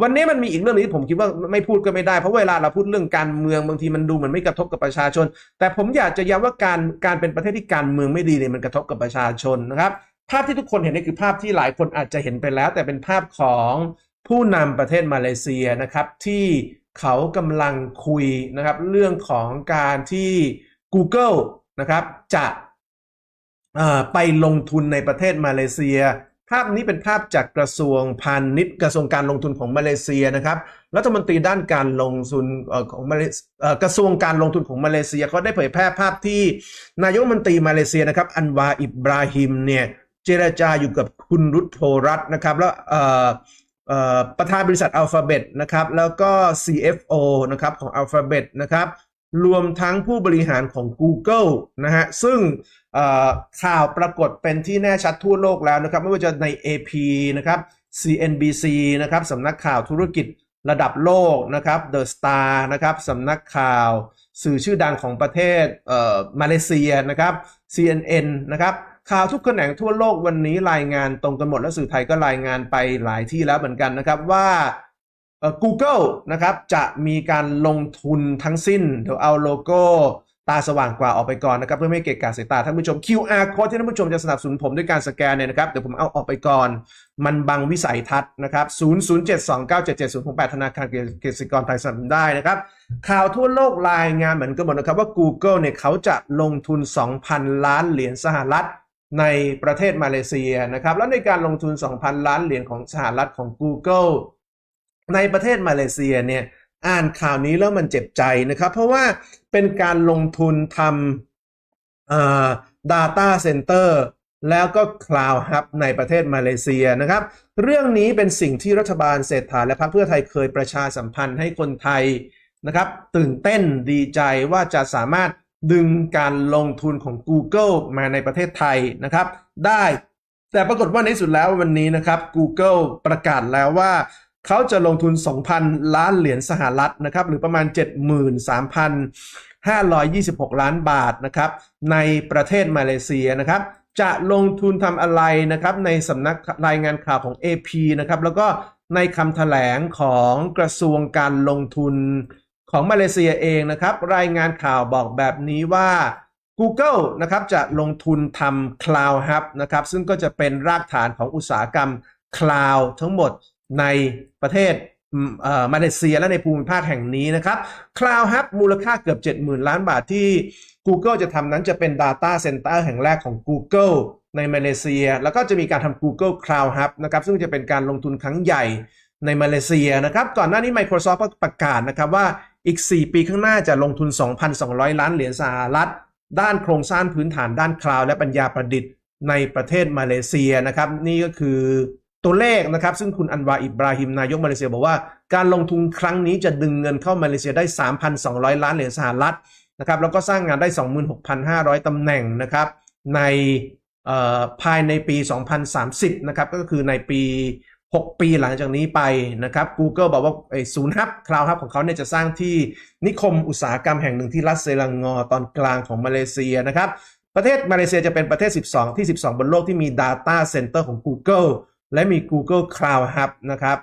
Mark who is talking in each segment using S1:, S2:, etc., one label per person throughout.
S1: วันนี้มันมีอีกเรื่องหนึงที่ผมคิดว่าไม่พูดก็ไม่ได้เพราะเวลาเราพูดเรื่องการเมืองบางทีมันดูเหมือนไม่กระทบกับประชาชน แต่ผมอยากจะย้ำว่าการการเป็นประเทศที่การเมืองไม่ดีเนี่ยมันกระทบกับประชาชนนะครับภาพที่ทุกคนเห็นนี่คือภาพที่หลายคนอาจจะเห็นไปแล้ว แต่เป็นภาพของผู้นำประเทศมาเลเซียนะครับ ที่เขากำลังคุยนะครับ เรื่องของการที่ Google นะครับจะไปลงทุนในประเทศมาเลเซีย ภาพนี้เป็นภาพจากกระทรวงพาณิชย์กระทรวงการลงทุนของมาเลเซียนะครับรัฐมนตรีด้านการลงทุนของมาเลกระทรวงการลงทุนของมาเลเซียเขาได้เผยแพร่ภาพที่นายกมนตรีมาเลเซียนะครับ อันวาอิบราฮิมเนี่ยเจรจาอยู่กับคุณรุตโทรัตนะครับแล้วประธานบริษัทอัลฟาเบตนะครับแล้วก็ CFO นะครับของอัลฟาเบตนะครับ รวมทั้งผู้บริหารของ Google นะฮะ ซึ่งข่าวปรากฏเป็นที่แน่ชัดทั่วโลกแล้วนะครับ ไม่ว่าจะใน AP นะครับ CNBC นะครับสำนักข่าวธุรกิจระดับโลกนะครับ The Star นะครับสำนักข่าวสื่อชื่อดังของประเทศเอ่อมาเลเซียนะครับ CNN นะครับข่าวทุกแขนงทั่วโลกวันนี้รายงานตรงกันหมดและสื่อไทยก็รายงานไปหลายที่แล้วเหมือนกันนะครับว่า Google นะครับจะมีการลงทุนทั้งสิ้น เดี๋ยวเอาโลโก้ตาสว่างกว่าออกไปก่อนนะครับเพื่อไม่เกะกะสายตาท่านผู้ชม QR code ที่ท่านผู้ชมจะสนับสนุนผมด้วยการสแกนเนี่ยนะครับเดี๋ยวผมเอาออกไปก่อน มันบังวิสัยทัศน์นะครับ 0072977008ธนาคารเกษตรกรไทยสนับสนุนได้นะครับ ข่าวทั่วโลกรายงานเหมือนกันหมดนะครับว่า Google เนี่ยเขาจะลงทุน 2,000 ล้านเหรียญสหรัฐในประเทศมาเลเซียนะครับ แล้วในการลงทุน 2,000 ล้านเหรียญของสหรัฐของ Google ในประเทศมาเลเซียเนี่ยอ่านข่าวนี้แล้วมันเจ็บใจนะครับ เพราะว่าเป็นการลงทุนทำเอ่อ data center แล้วก็ cloud hub ในประเทศมาเลเซียนะครับ เรื่องนี้เป็นสิ่งที่รัฐบาลเศรษฐาและพรรคเพื่อไทยเคยประชาสัมพันธ์ให้คนไทยนะครับ ตื่นเต้นดีใจว่าจะสามารถดึงการลงทุนของ Google มาในประเทศไทยนะครับ ได้ แต่ปรากฏว่าในสุดแล้ววันนี้นะครับ Google ประกาศแล้วว่า เขาจะลงทุน 2,000 ล้านเหรียญสหรัฐนะครับ หรือประมาณ 73,526 ล้านบาทนะครับ ในประเทศมาเลเซียนะครับ จะลงทุนทำอะไรนะครับ ในสำนักรายงานข่าวของ AP นะครับ แล้วก็ในคำแถลงของกระทรวงการลงทุนของมาเลเซียเองนะครับ รายงานข่าวบอกแบบนี้ว่า Google นะครับจะลงทุนทำ Cloud Hub นะครับ ซึ่งก็จะเป็นรากฐานของอุตสาหกรรม Cloud ทั้งหมด ในประเทศมาเลเซียและในภูมิภาคแห่งนี้นะครับ Cloud Hub มูลค่าเกือบ 70,000 ล้านบาทที่ Google จะทำนั้นจะเป็น Data Center แห่งแรกของ Google ในมาเลเซีย แล้วก็จะมีการทำ Google Cloud Hub นะครับซึ่งจะเป็นการลงทุนครั้งใหญ่ในมาเลเซียนะครับ ก่อนหน้านี้ Microsoft ก็ประกาศนะครับว่าอีก 4 ปีข้างหน้าจะลงทุน 2,200 ล้านเหรียญสหรัฐ ด้านโครงสร้างพื้นฐานด้านคลาวด์และปัญญาประดิษฐ์ในประเทศมาเลเซียนะครับ นี่ก็คือ ตัวเลขนะครับ ซึ่งคุณอันวาอิบราฮิมนายกมาเลเซียบอกว่า การลงทุนครั้งนี้จะดึงเงินเข้ามาเลเซียได้ 3,200 ล้านเหรียญสหรัฐนะครับแล้วก็สร้างงานได้ 26,500 ตำแหน่งนะครับในภายในปี 2030 นะครับก็คือในปี 6 ปีหลังจากนี้ไปนะครับ Google บอกว่าไอ้ศูนย์ฮับคลาวด์ฮับของเขาเนี่ยจะสร้างที่นิคมอุตสาหกรรมแห่งหนึ่งที่รัฐเซลังงอตอนกลางของมาเลเซียนะครับ ประเทศมาเลเซียจะเป็นประเทศ 12 ที่ 12 บนโลกที่มี Data Center ของ Google และมี Google Cloud Hub นะครับ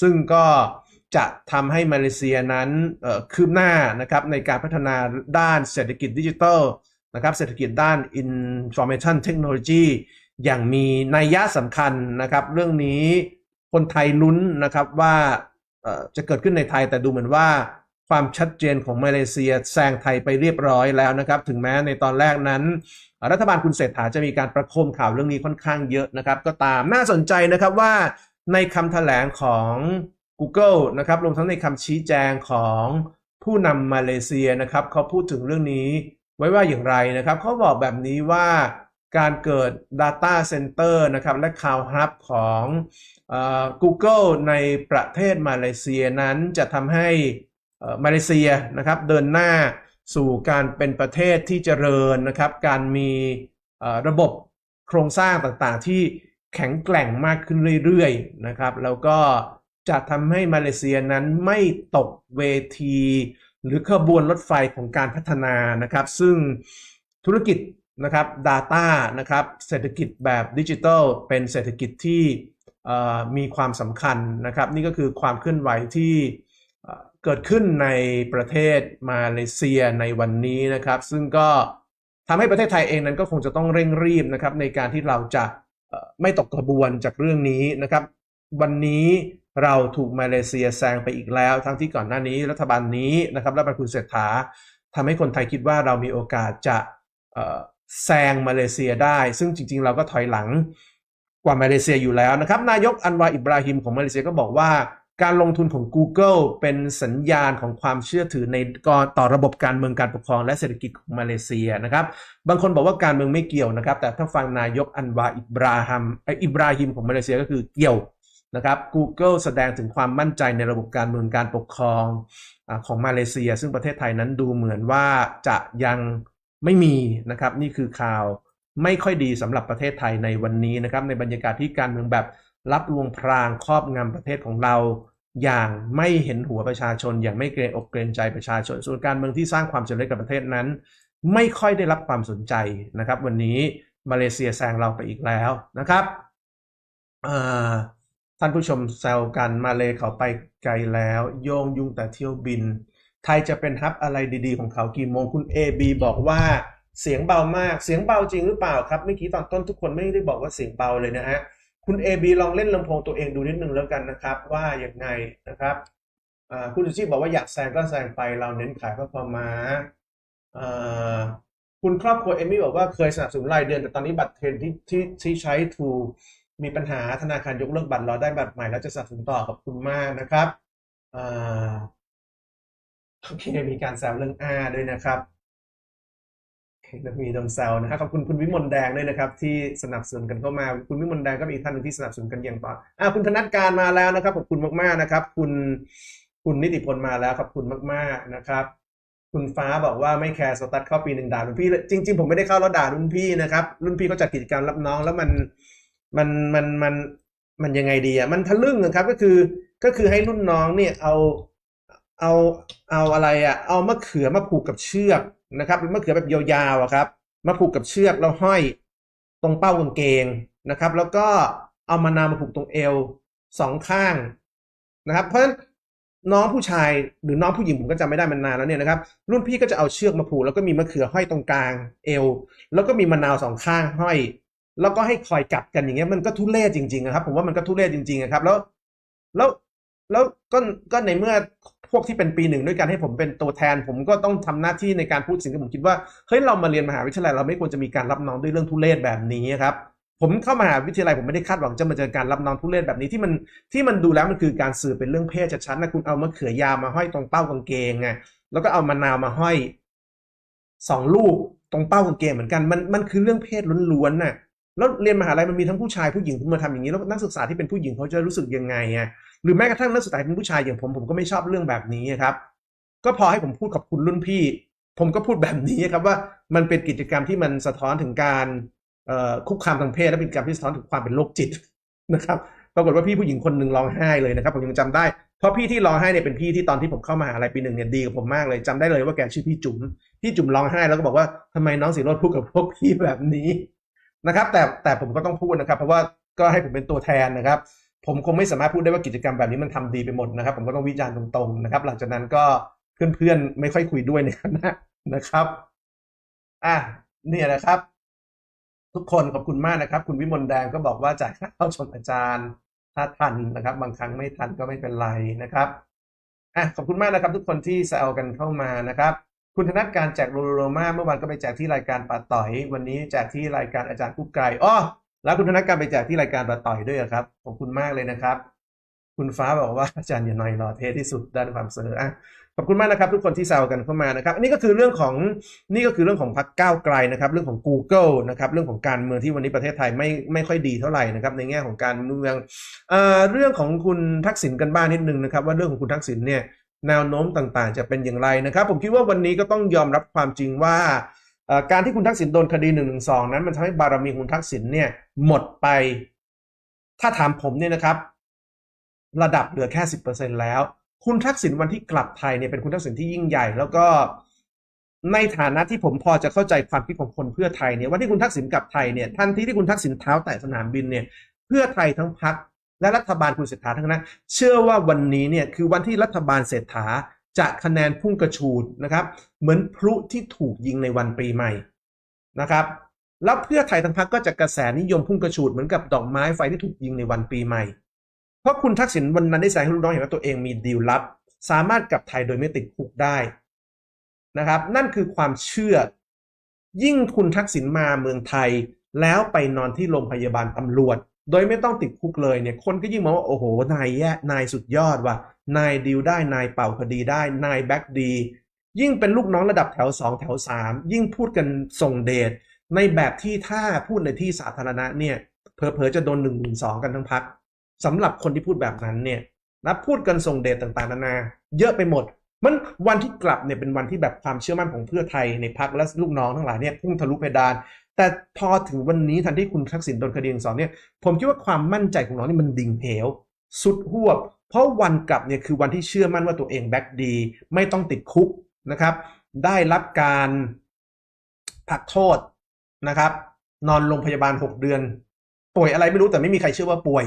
S1: ซึ่งก็จะทำให้มาเลเซียนั้นคืบหน้านะครับในการพัฒนาด้านเศรษฐกิจดิจิทัลนะครับเศรษฐกิจด้าน Information Technology อย่างมีนัยยะสำคัญนะครับเรื่องนี้คนไทยลุ้นนะครับว่าจะเกิดขึ้นในไทยแต่ดูเหมือนว่า ความชัดเจนของมาเลเซียแซงไทยไปเรียบร้อยแล้วนะครับ ถึงแม้ในตอนแรกนั้น รัฐบาลคุณเศรษฐาจะมีการประโคมข่าวเรื่องนี้ค่อนข้างเยอะนะครับ ก็ตามน่าสนใจนะครับว่าในคำแถลงของ Google นะครับรวมทั้งในคำชี้แจงของผู้นำมาเลเซียนะครับเขาพูดถึงเรื่องนี้ไว้ว่าอย่างไรนะครับเขาบอกแบบนี้ว่าการเกิด Data Center นะครับและ Cloud Hub ของ Google ในประเทศมาเลเซียนั้นจะทำให้ มาเลเซียนะครับเดินหน้าสู่การเป็นประเทศที่เจริญนะครับ การมีระบบโครงสร้างต่างๆ ที่แข็งแกร่งมากขึ้นเรื่อยๆนะครับแล้วก็จะทำให้มาเลเซียนั้นไม่ตกเวที หรือขบวนรถไฟของการพัฒนานะครับ ซึ่งธุรกิจนะครับ Data นะครับเศรษฐกิจแบบดิจิทัลเป็นเศรษฐกิจที่มีความสำคัญนะครับ นี่ก็คือความเคลื่อนไหวที่ เกิดขึ้นในประเทศมาเลเซียในวันนี้นะครับ ซึ่งก็ทำให้ประเทศไทยเองนั้นก็คงจะต้องเร่งรีบนะครับ ในการที่เราจะไม่ตกกระบวนจากเรื่องนี้นะครับ วันนี้เราถูกมาเลเซียแซงไปอีกแล้ว ทั้งที่ก่อนหน้านี้รัฐบาลนี้นะครับรัฐบาลคุณเศรษฐาทำให้คนไทยคิดว่าเรามีโอกาสจะแซงมาเลเซียได้ ซึ่งจริง ๆ เราก็ถอยหลังกว่ามาเลเซียอยู่แล้วนะครับ นายกอันวาอิบราฮิมของมาเลเซียก็บอกว่า การลงทุนของ Google เป็นสัญญาณของความเชื่อถือในกต่อระบบการเมืองการปกครองและเศรษฐกิจของมาเลเซียนะครับ บางคนบอกว่าการเมืองไม่เกี่ยวนะครับ แต่ถ้าฟังนายกอันวาอิบราฮัมอิบราฮิมของมาเลเซียก็คือเกี่ยวนะครับ Google แสดงถึงความมั่นใจในระบบการเมืองการปกครองอของมาเลเซีย ซึ่งประเทศไทยนั้นดูเหมือนว่าจะยังไม่มีนะครับ นี่คือข่าวไม่ค่อยดีสำหรับประเทศไทยในวันนี้นะครับ ในบรรยากาศที่การเมืองแบบรับลวงพรางครอบงำประเทศของเรา อย่างไม่เห็นหัวประชาชน อย่างไม่เกรงอกเกรงใจประชาชน ส่วนการเมืองที่สร้างความเจริญกับประเทศนั้น ไม่ค่อยได้รับความสนใจนะครับ วันนี้มาเลเซียแซงเราไปอีกแล้วนะครับท่านผู้ชมแซวกันมาเลเขาไปไกลแล้ว โยงยุ่งแต่เที่ยวบิน ไทยจะเป็นฮับอะไรดีๆ ของเขากี่โมงคุณ AB บอกว่าเสียงเบามากเสียงเบาจริงหรือเปล่าครับเมื่อกี้ตอนต้นทุกคนไม่ได้บอกว่าเสียงเบาเลยนะฮะ คุณ AB ลองเล่นลำโพงตัวเองดูนิดนึงแล้วกันนะครับ ว่าอย่างไงนะครับคุณสุชีพบอกว่าอยากแซงก็แซงไปเราเน้นขายก็พอมาอ่าคุณครอบครัวเอมี่บอกว่าเคยสนับสนุนรายเดือนแต่ตอนนี้บัตรเทรนที่ที่ที่ใช้ทูมีปัญหาธนาคารยกเลิกบัตรรอได้บัตรใหม่แล้วจะสนับสนุนต่อขอบคุณมากนะครับโอเคมีการแซวเรื่องอาด้วยนะครับ มีดมแซวนะครับขอบคุณคุณวิมลแดงด้วยนะครับ ที่สนับสนุนกันเข้ามา คุณวิมลแดงก็เป็นอีกท่านหนึ่งที่สนับสนุนกันอย่างต่ออ่าคุณธนัทการมาแล้วนะครับขอบคุณมากๆนะครับ คุณคุณนิติพลมาแล้วขอบคุณมากๆนะครับคุณฟ้าบอกว่าไม่แคร์สตัดเข้าปีหนึ่งด่ารุ่นพี่จริง ๆ ผมไม่ได้เข้าแล้วด่ารุ่นพี่นะครับรุ่นพี่เขาจัดกิจกรรมรับน้องแล้วมันมันมันมันมันยังไงดีอะมันทะลึ่งนะครับก็คือก็คือให้รุ่นน้องเนี่ยเอาเอาเอาอะไรอะเอามะเขือมาผูกกับเชือก นะครับมะเขือแบบยาวๆครับ มาผูกกับเชือกแล้วห้อยตรงเป้ากางเกงนะครับ แล้วก็เอามะนาวมาผูกตรงเอวสองข้างนะครับ เพราะฉะนั้นน้องผู้ชายหรือน้องผู้หญิงผมก็จำไม่ได้มันนานแล้วเนี่ยนะครับ รุ่นพี่ก็จะเอาเชือกมาผูกแล้วก็มีมะเขือห้อยตรงกลางเอว แล้วก็มีมะนาวสองข้างห้อย แล้วก็ให้คอยกัดกันอย่างเงี้ยมันก็ทุเรศจริงๆนะครับ ผมว่ามันก็ทุเรศจริงๆนะครับ แล้ว แล้ว แล้วก็ก็ในเมื่อพวกที่เป็นปีหนึ่งด้วยกันให้ผมเป็นตัวแทน ผมก็ต้องทำหน้าที่ในการพูดสิ่งที่ผมคิดว่าเฮ้ยเรามาเรียนมหาวิทยาลัยเราไม่ควรจะมีการรับน้องด้วยเรื่องทุเรศแบบนี้ครับผมเข้ามหาวิทยาลัยผมไม่ได้คาดหวังจะมาเจอการรับน้องทุเรศแบบนี้ที่มันที่มันดูแล้วมันคือการสื่อเป็นเรื่องเพศชัดๆนะคุณเอามะเขือยาวมาห้อยตรงเป้ากางเกงไงแล้วก็เอามะนาวมาห้อยสองลูกตรงเป้ากางเกงเหมือนกันมันมันคือเรื่องเพศล้วนๆน่ะแล้วเรียนมหาลัยมันมีทั้งผู้ชายผู้หญิงมาทำอย่างนี้แล้วนักศึกษาที่เป็นผู้หญิงเขาจะรู้สึกยังไงอะ หรือแม้กระทั่งนักศึกษาเป็นผู้ชายอย่างผมผมก็ไม่ชอบเรื่องแบบนี้ครับก็พอให้ผมพูดกับคุณรุ่นพี่ ผมก็พูดแบบนี้ครับว่ามันเป็นกิจกรรมที่มันสะท้อนถึงการคุกคามทางเพศและเป็นกิจกรรมที่สะท้อนถึงความเป็นโรคจิตนะครับปรากฏว่าพี่ผู้หญิงคนหนึ่งร้องไห้เลยนะครับ ผมยังจำได้ เพราะพี่ที่ร้องไห้เนี่ยเป็นพี่ที่ตอนที่ผมเข้ามหาลัยปีหนึ่งเนี่ยดีกับผมมากเลยจำได้เลยว่าแกชื่อพี่จุ๋มพี่จุ๋มร้องไห้แล้วก็บอกว่าทำไมน้องสีรดพูดกับพวกพี่แบบนี้นะครับ แต่แต่ผมก็ต้องพูดนะครับ เพราะว่าก็ให้ผมเป็นตัวแทนนะครับ ผมคงไม่สามารถพูดได้ว่ากิจกรรมแบบนี้มันทำดีไปหมดนะครับ ผมก็ต้องวิจารณ์ตรงๆนะครับ หลังจากนั้นก็เพื่อนๆไม่ค่อยคุยด้วยในคณะนะครับอะเนี่ยนะครับ ทุกคนขอบคุณมากนะครับ คุณวิมลแดงก็บอกว่าจ่ายค่าเข้าชมอาจารย์ถ้าทันนะครับ บางครั้งไม่ทันก็ไม่เป็นไรนะครับอะขอบคุณมากนะครับ ทุกคนที่แซวกันเข้ามานะครับคุณธนัทการแจกโรโรมาเมื่อวานก็ไปแจกที่รายการป่าต่อย วันนี้แจกที่รายการอาจารย์กุ๊กไก่อ้อ แล้วคุณธนัทการไปแจกที่รายการปาต่อยด้วยครับขอบคุณมากเลยนะครับ คุณฟ้าบอกว่าอาจารย์อย่าหน่อยหล่อเทที่สุดด้านความเสนออะขอบคุณมากนะครับ ทุกคนที่แซวกันเข้ามานะครับอันนี้ก็คือเรื่องของนี่ก็คือเรื่องของพรรคก้าวไกลนะครับ เรื่องของ Google นะครับเรื่องของการเมืองที่วันนี้ประเทศไทยไม่ไม่ค่อยดีเท่าไหร่นะครับในแง่ของการเมืองเอ่อเรื่องของคุณทักษิณกันบ้างนิดนึงนะครับ ว่าเรื่องของคุณทักษิณเนี่ยแนวโน้มต่างๆ จะเป็นอย่างไรนะครับ ผมคิดว่าวันนี้ก็ต้องยอมรับความจริงว่า การที่คุณทักษิณโดนคดี1นึนั้นมันทำให้บารมีคุณทักษิณเนี่ยหมดไป ถ้าถามผมเนี่ยนะครับ ระดับเหลือแค่สิบเปอร์เซ็นแล้ว คุณทักษิณวันที่กลับไทยเนี่ยเป็นคุณทักษิณที่ยิ่งใหญ่ แล้วก็ในฐานะที่ผมพอจะเข้าใจความคิดของคนเพื่อไทยเนี่ยวันที่คุณทักษิณกลับไทยเนี่ยทันทีที่คุณทักษิณเท้าแตะสนามบินเนี่ยเพื่อไทยทั้งพักและรัฐบาลคุณเศรษฐาทั้งนั้น เชื่อว่าวันนี้เนี่ยคือวันที่รัฐบาลเศรษฐา จะคะแนนพุ่งกระฉูดนะครับ เหมือนพลุที่ถูกยิงในวันปีใหม่นะครับแล้วเพื่อไทยทั้งพรรคก็จะกระแสนิยมพุ่งกระฉูดเหมือนกับดอกไม้ไฟที่ถูกยิงในวันปีใหม่ เพราะคุณทักษิณวันนั้นได้แสดงให้ลูกน้องเห็นว่าตัวเองมีดีลลับ สามารถกลับไทยโดยไม่ติดคุกได้นะครับ นั่นคือความเชื่อ ยิ่งคุณทักษิณมาเมืองไทย แล้วไปนอนที่โรงพยาบาลตำรวจ โดยไม่ต้องติดคุกเลยเนี่ยคนก็ยิ่งมองว่าโอ้โหนายแย่นายสุดยอดว่ะนายดีลได้นายเป่าคดีได้นายแบ็กดี ยิ่งเป็นลูกน้องระดับแถวสองแถวสามยิ่งพูดกันส่งเดชในแบบที่ถ้าพูดในที่สาธารณะเนี่ยเผลอๆจะโดนหนึ่งหนึ่งสองกันทั้งพักสำหรับคนที่พูดแบบนั้นเนี่ยนะพูดกันส่งเดชต่างๆนานา เยอะไปหมด มันวันที่กลับเนี่ยเป็นวันที่แบบความเชื่อมั่นของเพื่อไทยในพักและลูกน้องทั้งหลายเนี่ยพุ่งทะลุเพดาน แต่พอถึงวันนี้ทันที่คุณทักษิณโดนคดีหนึ่งสองเนี่ย ผมคิดว่าความมั่นใจของน้องนี่มันดิ่งเหว สุดหวบ เพราะวันกลับเนี่ยคือวันที่เชื่อมั่นว่าตัวเองแบ็กดี ไม่ต้องติดคุกนะครับ ได้รับการพักโทษนะครับ นอนโรงพยาบาล 6 เดือน ป่วยอะไรไม่รู้แต่ไม่มีใครเชื่อว่าป่วย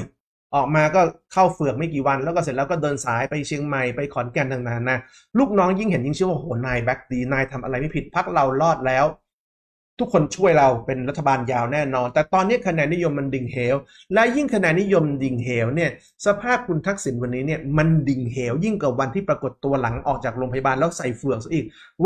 S1: ออกมาก็เข้าเฟือกไม่กี่วัน แล้วก็เสร็จแล้วก็เดินสายไปเชียงใหม่ไปขอนแก่นต่างๆนะลูกน้องยิ่งเห็นยิ่งเชื่อว่าโหนายแบ็กดีนายทำอะไรไม่ผิดพักเรารอดแล้ว ทุกคนช่วยเราเป็นรัฐบาลยาวแน่นอน แต่ตอนนี้คะแนนนิยมมันดิ่งเหว และยิ่งคะแนนนิยมดิ่งเหวเนี่ยสภาพคุณทักษิณวันนี้เนี่ยมันดิ่งเหว ยิ่งกว่าวันที่ปรากฏตัวหลังออกจากโรงพยาบาลแล้วใส่เฟือกซะอีก